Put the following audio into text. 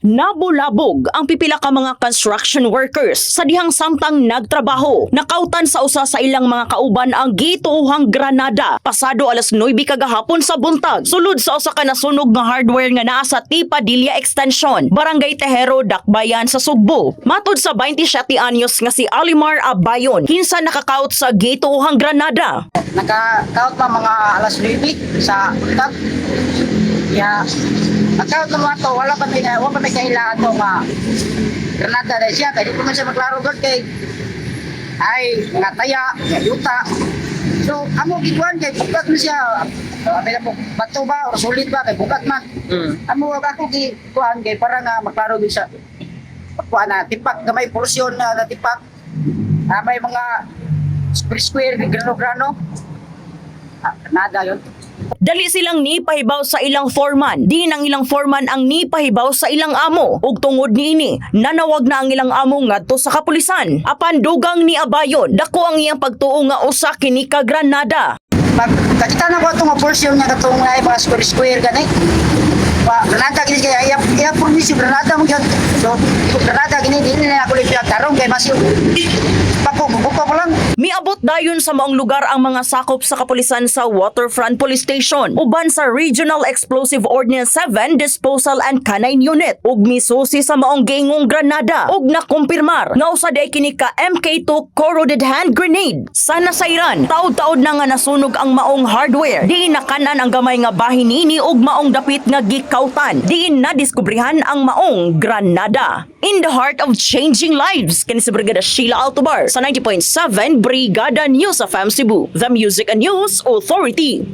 Nabulabog ang pipila ka mga construction workers sa dihang samtang nagtrabaho. Nakautan sa usa sa ilang mga kauban ang gituuhang granada pasado alas 9 kagahapon sa buntag. Sulod sa usa ka nasunog nga hardware nga naa sa Tipadilla Extension, Barangay Tejero, Dakbayan sa Sugbo. Matod sa 27 anyos nga si Alimar Abayon, kinsa nakakaut sa gituuhang granada. Naka-count pa mga alas 9 sa utak. Ya, naka-count naman to, wala pa may, wala pa may kailangan to nga granada na siya, kaya di ko man siya maklaro doon kay ay, mga taya, mga yuta. So, amo gikuan kay bukat na siya. Sabi na po, bato ba, or sulit ba, kay bukat man. Amo wag ako gikuan kay para nga maklaro din siya. Pagkuan na, tipak, gamay porsyon na, na tipak. Ah, may mga square square, grano-grano. Ah, nada yun. Dali silang nipahibaw sa ilang foreman. Di nang ilang foreman ang nipahibaw sa ilang amo. Ug tungod niini, nanawag na ang ilang amo ngadto sa kapulisan. Apan dugang ni Abayon, dako ang iyang pagtuo nga usa kini ka granada. Pag kakita na ko itong portion niya katong na mga square square gani. Pa, granada gini kaya iya iya permisi granada mo. So, granada gini dili na ako lipi tarong kay masyo. Pako buko ko lang. Miabot dayon sa maong lugar ang mga sakop sa kapulisan sa Waterfront Police Station uban sa Regional Explosive Ordnance 7 Disposal and Canine Unit ug misusi sa maong gingong granada ug nakumpirmar nga usa day kini ka MK2 corroded hand grenade. Sa nasayran, taod-taod na nga nasunog ang maong hardware. Di nakanan ang gamay nga bahin nini ug maong dapit nga gikautan. Di na diskubrihan ang maong granada. In the heart of changing lives, kini si Brigada Sheila Altobar sa 90.7 Brigada News of Cebu, the Music and News Authority.